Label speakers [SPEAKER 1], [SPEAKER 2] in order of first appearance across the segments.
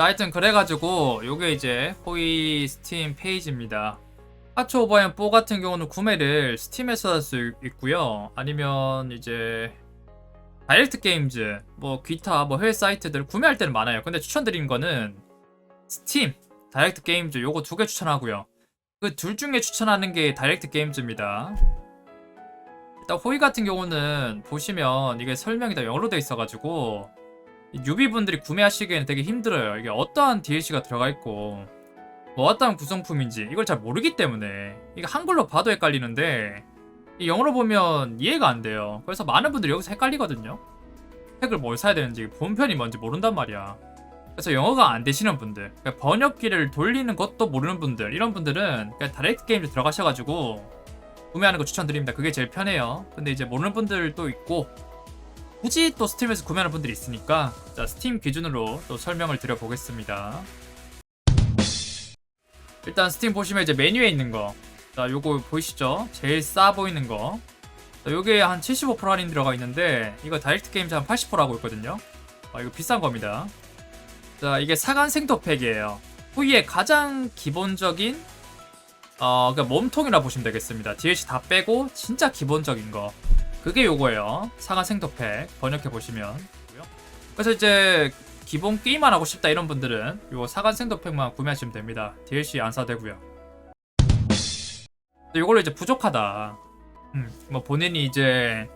[SPEAKER 1] 자, 하여튼 그래가지고 요게 이제 호이 스팀 페이지입니다. 하초 오버햄 4 같은 경우는 구매를 스팀에서 할 수 있고요. 아니면 이제 다이렉트 게임즈, 뭐 기타 뭐 해외 사이트들 구매할 때는 많아요. 근데 추천드린 거는 스팀, 다이렉트 게임즈 요거 두 개 추천하고요. 그 둘 중에 추천하는 게 다이렉트 게임즈입니다. 일단 호이 같은 경우는 보시면 이게 설명이 다 영어로 돼 있어가지고 유비분들이 구매하시기에는 되게 힘들어요. 이게 어떠한 DLC가 들어가 있고 뭐 어떠한 구성품인지 이걸 잘 모르기 때문에 이게 한글로 봐도 헷갈리는데 이 영어로 보면 이해가 안 돼요. 그래서 많은 분들이 여기서 헷갈리거든요. 책을 뭘 사야 되는지 본편이 뭔지 모른단 말이야. 그래서 영어가 안 되시는 분들, 그러니까 번역기를 돌리는 것도 모르는 분들, 이런 분들은 그냥 다이렉트 게임즈 들어가셔가지고 구매하는 거 추천드립니다. 그게 제일 편해요. 근데 이제 모르는 분들도 있고 굳이 또 스팀에서 구매하는 분들이 있으니까 자 스팀 기준으로 또 설명을 드려보겠습니다. 일단 스팀 보시면 이제 메뉴에 있는 거, 자 요거 보이시죠? 제일 싸 보이는 거. 자, 요게 한 75% 할인 들어가 있는데 이거 다이렉트 게임즈 한 80%라고 있거든요. 아 이거 비싼 겁니다. 자 이게 사간 생도팩이에요. 후이의 가장 기본적인 어 그러니까 몸통이라 보시면 되겠습니다. DLC 다 빼고 진짜 기본적인 거. 그게 요거예요. 사과 생도팩 번역해 보시면. 그래서 이제 기본 게임만 하고 싶다 이런 분들은 요 사관 생도팩만 구매하시면 됩니다. DLC 안 사되고요. 요걸로 이제 부족하다. 음, 뭐 본인이 이제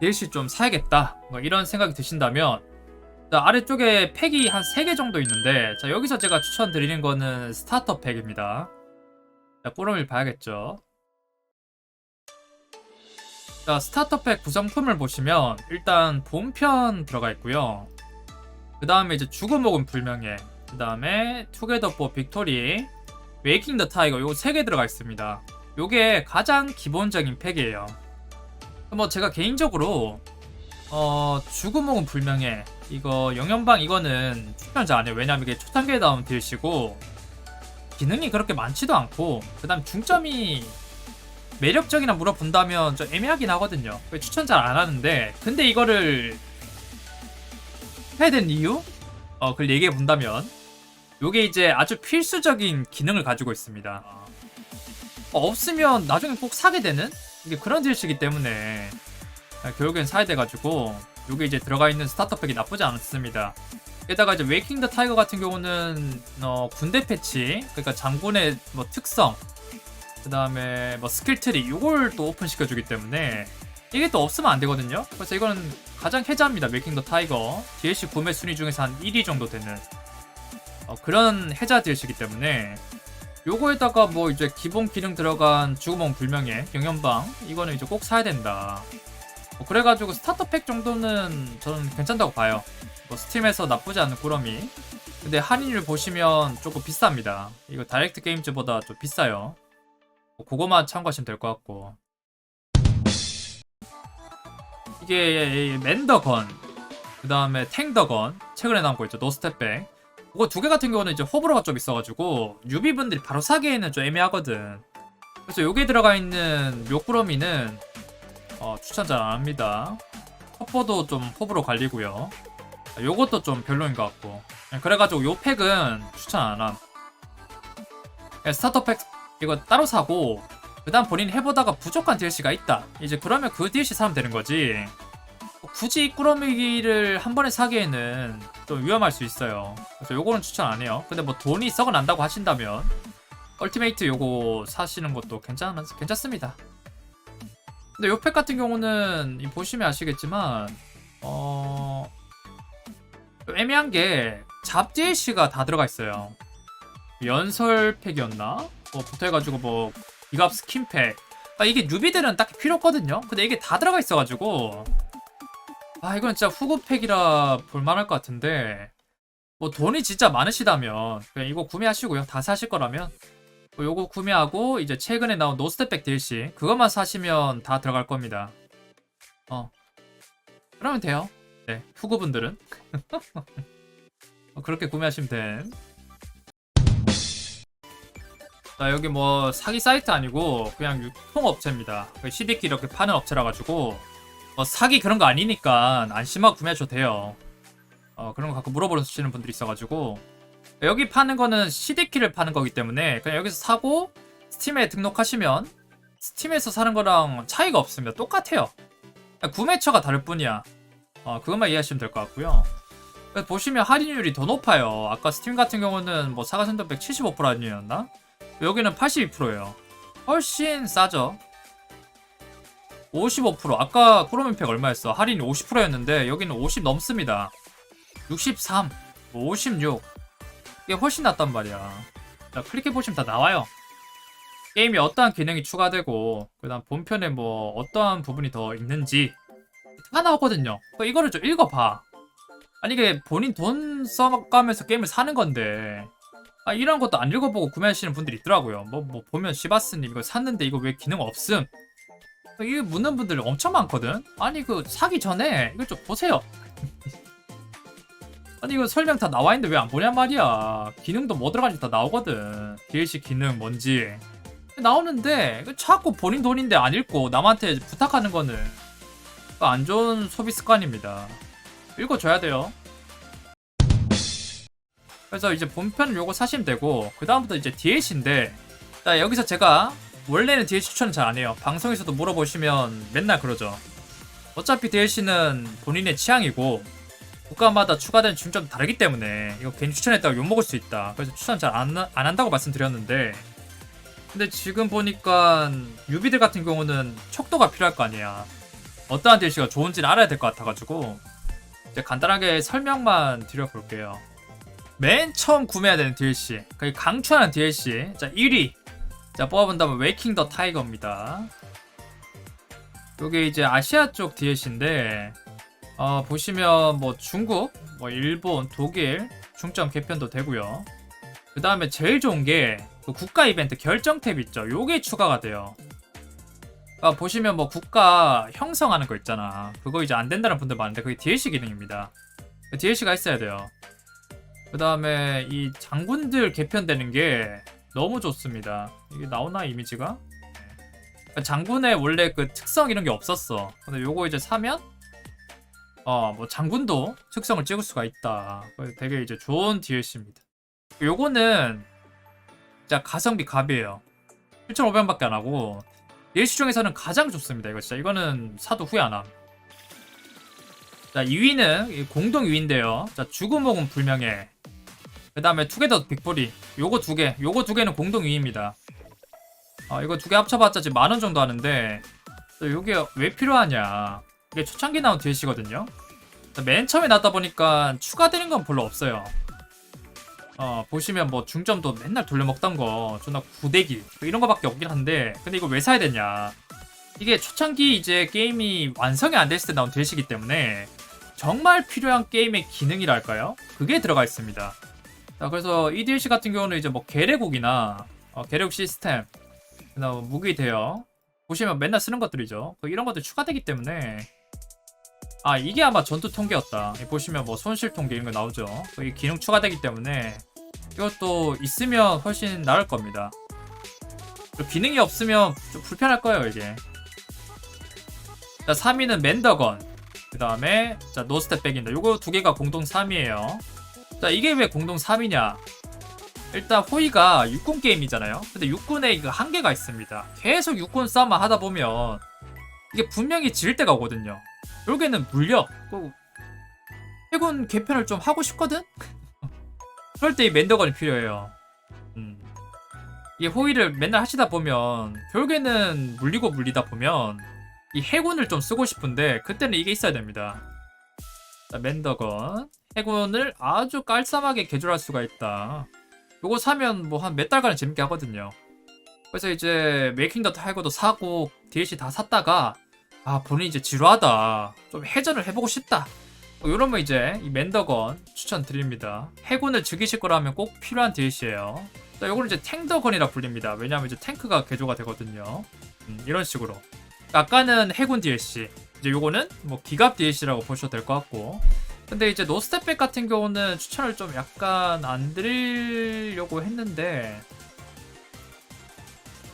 [SPEAKER 1] DLC 좀 사야겠다. 뭐 이런 생각이 드신다면 자, 아래쪽에 팩이 한 3개 정도 있는데 자, 여기서 제가 추천드리는 거는 스타터 팩입니다. 자, 꾸러미를 봐야겠죠. 자, 스타터팩 구성품을 보시면 일단 본편 들어가 있고요. 그 다음에 이제 죽어먹은 불명예, 그 다음에 투게더 포 빅토리, 웨이킹 더 타이거 요거 세개 들어가 있습니다. 요게 가장 기본적인 팩이에요. 뭐 제가 개인적으로 어 죽어먹은 불명예 이거 영연방 이거는 추천자 안 해요. 왜냐면 이게 나온 DLC고 기능이 그렇게 많지도 않고 그 다음 중점이 매력적이나 물어본다면 좀 애매하긴 하거든요. 추천 잘 안 하는데 근데 이거를 해야 된 이유? 어 그걸 얘기해 본다면 요게 이제 아주 필수적인 기능을 가지고 있습니다. 어, 없으면 나중에 꼭 사게 되는 이게 그런 딜시기 때문에 아, 결국엔 사야 돼가지고 요게 이제 들어가 있는 스타터팩이 나쁘지 않습니다. 게다가 이제 웨이킹 더 타이거 같은 경우는 어, 군대 패치 그러니까 장군의 뭐 특성 그 다음에 뭐 스킬 트리 이걸 또 오픈 시켜주기 때문에 이게 또 없으면 안 되거든요. 그래서 이거는 가장 해자입니다. 메이킹 더 타이거 DLC 구매 순위 중에서 한 1위 정도 되는 어, 그런 해자 DLC이기 때문에 요거에다가 뭐 이제 기본 기능 들어간 주구멍 불명예 영연방 이거는 이제 꼭 사야 된다. 뭐 그래가지고 스타터 팩 정도는 저는 괜찮다고 봐요. 뭐 스팀에서 나쁘지 않은 꾸러미. 근데 할인율 보시면 조금 비쌉니다. 이거 다이렉트 게임즈보다 좀 비싸요. 뭐 그거만 참고하시면 될 것 같고. 이게 맨더건 그 다음에 탱더건 최근에 나온 거 있죠 노스텝백 그거 두 개 같은 경우는 이제 호불호가 좀 있어가지고 유비분들이 바로 사기에는 좀 애매하거든. 그래서 여기에 들어가 있는 묘꾸러미는 어, 추천 잘 안합니다. 첩보도 좀 호불호 갈리고요. 요것도 좀 별로인 것 같고. 그래가지고 요 팩은 추천 안함. 스타터 팩 이거 따로 사고 그 다음 본인 해보다가 부족한 DLC가 있다. 이제 그러면 그 DLC 사면 되는 거지. 굳이 꾸러미기를 한 번에 사기에는 좀 위험할 수 있어요. 그래서 요거는 추천 안 해요. 근데 뭐 돈이 썩어 난다고 하신다면 얼티메이트 요거 사시는 것도 괜찮, 괜찮습니다. 근데 요 팩 같은 경우는 이 보시면 아시겠지만 어... 좀 애매한 게 잡 DLC가 다 들어가 있어요. 연설 팩이었나? 뭐 붙어가지고 뭐 기갑 스킨팩. 아 이게 뉴비들은 딱히 필요 없거든요. 근데 이게 다 들어가 있어가지고. 아 이건 진짜 후구팩이라 볼만할 것 같은데. 뭐 돈이 진짜 많으시다면 그냥 이거 구매하시고요. 다 사실 거라면. 뭐 요거 구매하고 이제 최근에 나온 노스텝백 DLC 그것만 사시면 다 들어갈 겁니다. 어. 그러면 돼요. 네 후구분들은. 어, 그렇게 구매하시면 됨 자 여기 뭐 사기 사이트 아니고 그냥 유통업체입니다 12기 이렇게 파는 업체라 가지고 뭐 사기 그런 거 아니니까 안심하고 구매하셔도 돼요 어 그런 거 갖고 물어보시는 분들이 있어가지고 여기 파는 거는 CD키를 파는 거기 때문에 그냥 여기서 사고 스팀에 등록하시면 스팀에서 사는 거랑 차이가 없습니다. 똑같아요. 구매처가 다를 뿐이야. 어, 그것만 이해하시면 될 것 같고요. 보시면 할인율이 더 높아요. 아까 스팀 같은 경우는 뭐 사과 선도백 75% 할인이었나? 여기는 82%예요. 훨씬 싸죠. 55% 아까 프로맨팩 얼마였어? 할인이 50%였는데 여기는 50 넘습니다. 63, 56 이게 훨씬 낫단 말이야. 자 클릭해 보시면 다 나와요. 게임에 어떠한 기능이 추가되고 그 다음 본편에 뭐 어떠한 부분이 더 있는지 다 나오거든요. 이거를 좀 읽어봐. 아니 이게 본인 돈 써가면서 게임을 사는 건데 아 이런 것도 안 읽어보고 구매하시는 분들이 있더라고요. 뭐 뭐 보면 시바스님 이거 샀는데 이거 왜 기능 없음? 이거 묻는 분들 엄청 많거든. 아니 그 사기 전에 이거 좀 보세요. 아니 이거 설명 다 나와 있는데 왜 안 보냔 말이야. 기능도 뭐 들어가는지 다 나오거든. DLC 기능 뭔지 나오는데 자꾸 본인 돈인데 안 읽고 남한테 부탁하는 거는 안 좋은 소비 습관입니다. 읽어줘야 돼요. 그래서 이제 본편을 요거 사시면 되고 그 다음부터 이제 DLC인데 자 여기서 제가 원래는 DLC 추천은 잘 안 해요. 방송에서도 물어보시면 맨날 그러죠. 어차피 DLC는 본인의 취향이고 국가마다 추가된 중점도 다르기 때문에 이거 괜히 추천했다고 욕먹을 수 있다. 그래서 추천 잘 안 안 한다고 말씀드렸는데 근데 지금 보니까 유비들 같은 경우는 척도가 필요할 거 아니야. 어떠한 DLC가 좋은지는 알아야 될 것 같아가지고 이제 간단하게 설명만 드려볼게요. 맨 처음 구매해야 되는 DLC, 그 강추하는 DLC. 자 1위. 자 뽑아본다면 웨이킹 더 타이거입니다. 요게 이제 아시아 쪽 DLC인데 어, 보시면 뭐 중국, 뭐 일본, 독일 중점 개편도 되고요. 그 다음에 제일 좋은 게 그 국가 이벤트 결정 탭 있죠. 요게 추가가 돼요. 아, 보시면 뭐 국가 형성하는 거 있잖아. 그거 이제 안 된다는 분들 많은데 그게 DLC 기능입니다. DLC가 있어야 돼요. 그 다음에 이 장군들 개편되는 게 너무 좋습니다. 이게 나오나 이미지가? 네. 장군의 원래 그 특성 이런 게 없었어. 근데 요거 이제 사면 어뭐 장군도 특성을 찍을 수가 있다. 되게 이제 좋은 DLC입니다. 요거는 진짜 가성비 갑이에요. 7,500원밖에 안 하고 DLC 중에서는 가장 좋습니다. 이거 진짜 이거는 사도 후회 안 함. 자 2위는 공동 2위인데요. 자 죽음옥은 불명예. 그 다음에 투게더 빅보리. 요거 두 개. 요거 두 개는 공동 2위입니다. 아 이거 두 개 합쳐봤자 지금 만원 정도 하는데 또 요게 왜 필요하냐. 이게 초창기 나온 DLC거든요. 맨 처음에 나왔다 보니까 추가되는 건 별로 없어요. 어 보시면 뭐 중점도 맨날 돌려먹던 거 존나 구대기 이런 거밖에 없긴 한데 근데 이거 왜 사야 되냐 이게 초창기 이제 게임이 완성이 안 됐을 때 나온 DLC이기 때문에 정말 필요한 게임의 기능이랄까요? 그게 들어가 있습니다 자 그래서 이 DLC 같은 경우는 이제 뭐 계례국이나 어, 계례국 시스템 그다음 무기 대여 보시면 맨날 쓰는 것들이죠. 그 이런 것들 추가되기 때문에 아 이게 아마 전투 통계였다. 보시면 뭐 손실 통계 이런 거 나오죠. 이 기능 추가되기 때문에 이것도 있으면 훨씬 나을 겁니다. 그리고 기능이 없으면 좀 불편할 거예요 이게. 자 3위는 맨더건 그 다음에 자 노스텝 백인데 요거 두 개가 공동 3위에요 자 이게 왜 공동 3위냐 일단 호이가 육군 게임이잖아요 근데 육군에 이거 한계가 있습니다 계속 육군 싸움만 하다 보면 이게 분명히 질 때가 오거든요 결국에는 물려. 그 해군 개편을 좀 하고 싶거든? 그럴 때이 맨더건이 필요해요. 음. 이 호의를 맨날 하시다 보면 결국에는 물리고 물리다 보면 이 해군을 좀 쓰고 싶은데 그때는 이게 있어야 됩니다. 자, 맨더건 해군을 아주 깔쌈하게 개조할 수가 있다. 요거 사면 뭐 한 몇 달간은 재밌게 하거든요. 그래서 이제 메이킹 더 타이거도 사고 DLC 다 샀다가 아 본인 이제 지루하다. 좀 해전을 해보고 싶다. 뭐 이러면 이제 이 맨더건 추천드립니다. 해군을 즐기실 거라면 꼭 필요한 DLC예요. 자 요거는 이제 탱더건이라 불립니다. 왜냐하면 이제 탱크가 개조가 되거든요. 음, 이런 식으로. 아까는 해군 DLC. 이제 요거는 뭐 기갑 DLC라고 보셔도 될 것 같고 근데 이제 노스텝백 같은 경우는 추천을 좀 약간 안 드리려고 했는데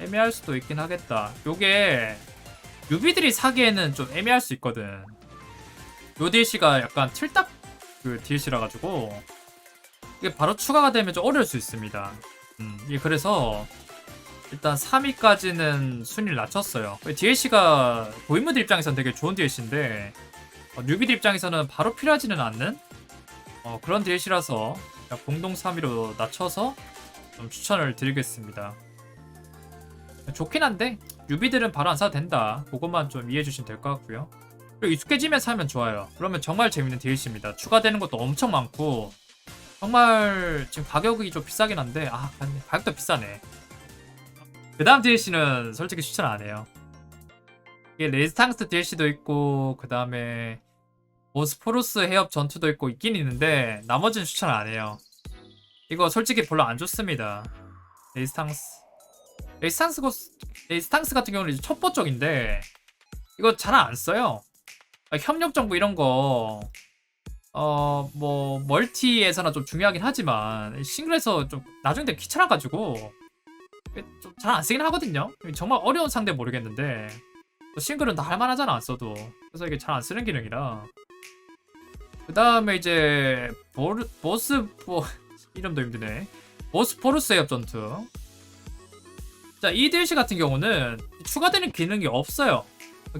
[SPEAKER 1] 애매할 수도 있긴 하겠다 요게 유비들이 사기에는 좀 애매할 수 있거든. 요 DLC가 약간 틀딱 그 DLC라 가지고 이게 바로 추가가 되면 좀 어려울 수 있습니다. 음, 이게 그래서 일단 3위까지는 순위를 낮췄어요. DLC가 고인물들 입장에서는 되게 좋은 DLC인데 어, 뉴비들 입장에서는 바로 필요하지는 않는 어, 그런 DLC라서 공동 3위로 낮춰서 좀 추천을 드리겠습니다. 좋긴 한데 뉴비들은 바로 안 사도 된다. 그것만 좀 이해해 주시면 될 것 같고요. 그리고 익숙해지면서 하면 좋아요. 그러면 정말 재밌는 DLC입니다. 추가되는 것도 엄청 많고 정말 지금 가격이 좀 비싸긴 한데 아 가격도 비싸네. 그 다음 DLC는 솔직히 추천 안 해요. 이게 레지스탕스 DLC도 있고 그 다음에 보스포루스 해협 전투도 있고 있긴 있는데 나머지는 추천 안 해요. 이거 솔직히 별로 안 좋습니다. 레지스탕스 고 레지스탕스 같은 경우는 이제 첩보 쪽인데 이거 잘 안 써요. 아, 협력 정보 이런 거 어, 뭐, 멀티에서나 좀 중요하긴 하지만, 싱글에서 좀 나중에 되게 귀찮아가지고, 좀 잘 안 쓰긴 하거든요? 정말 어려운 상대 모르겠는데, 또 싱글은 다 할만하잖아, 안 써도. 그래서 이게 잘 안 쓰는 기능이라. 그 다음에 이제, 보르, 보스, 뭐, 이름도 힘드네. 보스포루스 해협 전투. 자, 이 DLC 같은 경우는 추가되는 기능이 없어요.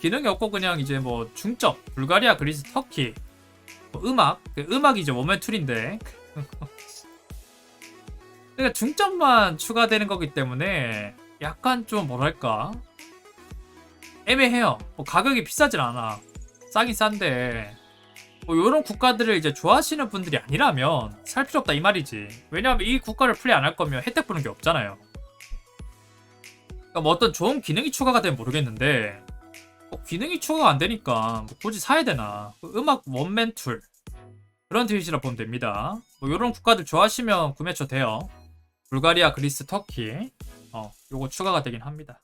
[SPEAKER 1] 기능이 없고 그냥 이제 뭐 중점, 불가리아, 그리스, 터키, 뭐 음악, 그 음악이 이제 워맨 툴인데 그러니까 중점만 추가되는 거기 때문에 약간 좀 뭐랄까 애매해요. 뭐 가격이 비싸진 않아. 싸긴 싼데 뭐 이런 국가들을 이제 좋아하시는 분들이 아니라면 살 필요 없다 이 말이지. 왜냐하면 이 국가를 플레이 안 할 거면 혜택 보는 게 없잖아요. 그러니까 뭐 어떤 좋은 기능이 추가가 되면 모르겠는데 어, 기능이 추가가 안 되니까 뭐 굳이 사야 되나? 그 음악 원맨 툴 그런 디비지라 보면 됩니다. 뭐 이런 국가들 좋아하시면 구매처 돼요. 불가리아, 그리스, 터키 어 요거 추가가 되긴 합니다.